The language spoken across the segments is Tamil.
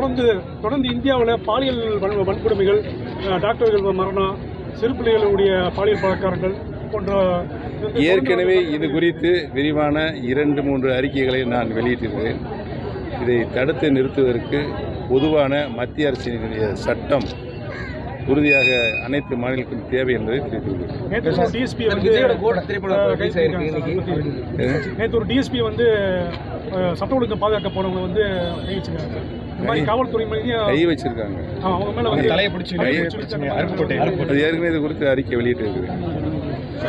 தொடர்ந்து தொடர்ந்து இந்தியாவில் பாலியல் வன்- வன்கொடுமைகள் டாக்டர்கள் மரணம் சிறு பிள்ளைகளுடைய பாலியல் பலாத்காரங்கள் போன்ற ஏற்கனவே இது குறித்து விரிவான இரண்டு மூன்று அறிக்கைகளை நான் வெளியிட்டிருக்கிறேன். இதை தடுத்து நிறுத்துவதற்கு பொதுவான மத்திய அரசினுடைய சட்டம் உறுதியாக அனைத்து மாநிலங்களுக்கும் தேவை என்பதை தெரிவித்துள்ளது ஒரு டிஎஸ்பி வந்து சட்ட ஒழுங்கு பாதுகாக்க போனவங்க வந்து காவல்துறை கை வச்சிருக்காங்க. அது ஏற்கனவே இது குறித்து அறிக்கை வெளியிட்டிருக்கிறேன்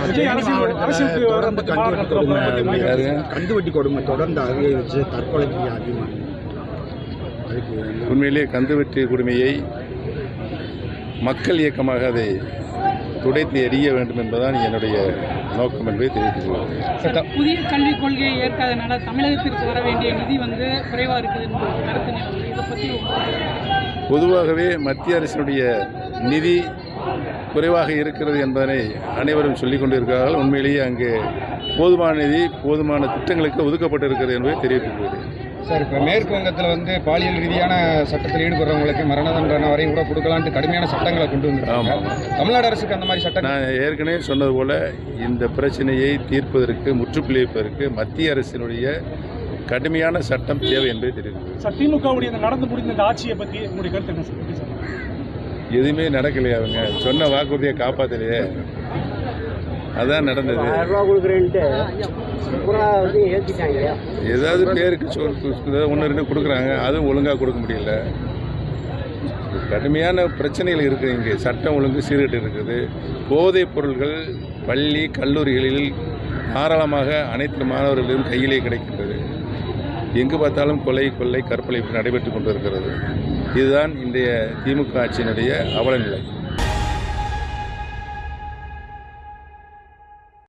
விஜய் அரசியல் அரசியலுக்கு வர அந்த மாநாடு நடத்துறப்ப பத்தி உங்களுக்கு யாருங்க கந்து வட்டி கொடுமை தொடர்ந்து அதிகரிச்சு தற்கொலைக்கு அதிகமாக அதுக்கு உண்மையிலே கந்துவெட்டி குடுமையை மக்கள் இயக்கமாக அதை துடைத்து எறிய வேண்டும் என்பதுதான் என்னுடைய நோக்கம் என்பதை தெரிவித்துக் கொள்கிறேன். புதிய கல்விக் கொள்கையை ஏற்காதனால தமிழகத்திற்கு வர வேண்டிய நிதி வந்து குறைவா இருக்குது பொதுவாகவே மத்திய அரசினுடைய நிதி குறைவாக இருக்கிறது என்பதனை அனைவரும் சொல்லிக் கொண்டிருக்கிறார்கள். உண்மையிலேயே அங்கே போதுமான நிதி போதுமான திட்டங்களுக்கு ஒதுக்கப்பட்டிருக்கிறது என்பதை தெரிவித்துக் கொள்கிறேன். சார் இப்போ மேற்கு வங்கத்தில் வந்து பாலியல் ரீதியான சட்டத்தில் ஈடுபடுறவங்களுக்கு மரண தண்டனை வரையும் கூட கொடுக்கலான்ட்டு கடுமையான சட்டங்களை கொண்டு வந்திருக்காங்க. ஆமாம். தமிழ்நாடு அரசுக்கு அந்த மாதிரி சட்டம் நான் ஏற்கனவே சொன்னது போல இந்த பிரச்சனையை தீர்ப்பதற்கு முற்றுப்புள்ளி வைப்பதற்கு மத்திய அரசினுடைய கடுமையான சட்டம் தேவை என்பதை தெரிவித்துக் சார் திமுகவுடைய நடந்து முடிந்த இந்த ஆட்சியை பத்தி உங்களுடைய கருத்து என்ன சார்? எதுவுமே நடக்கலையே அவங்க. சொன்ன வாக்குறுதியை காப்பாற்றலையே அதான் நடந்தது. ஏதாவது பேருக்கு சொல் ஒன்று ரெண்டு கொடுக்குறாங்க அதுவும் ஒழுங்காக கொடுக்க முடியல. கடுமையான பிரச்சனைகள் இருக்குது இங்கே. சட்டம் ஒழுங்கு சீர்கெட்டு இருக்குது. போதைப் பொருள்கள் பள்ளி கல்லூரிகளில் தாராளமாக அனைத்து மாணவர்களிலும் கையிலே கிடைக்கின்றது. எங்கு பார்த்தாலும் கொலை கொள்ளை கற்பனை நடைபெற்று கொண்டிருக்கிறது. இதுதான் இன்றைய திமுக ஆட்சியினுடைய அவலநிலை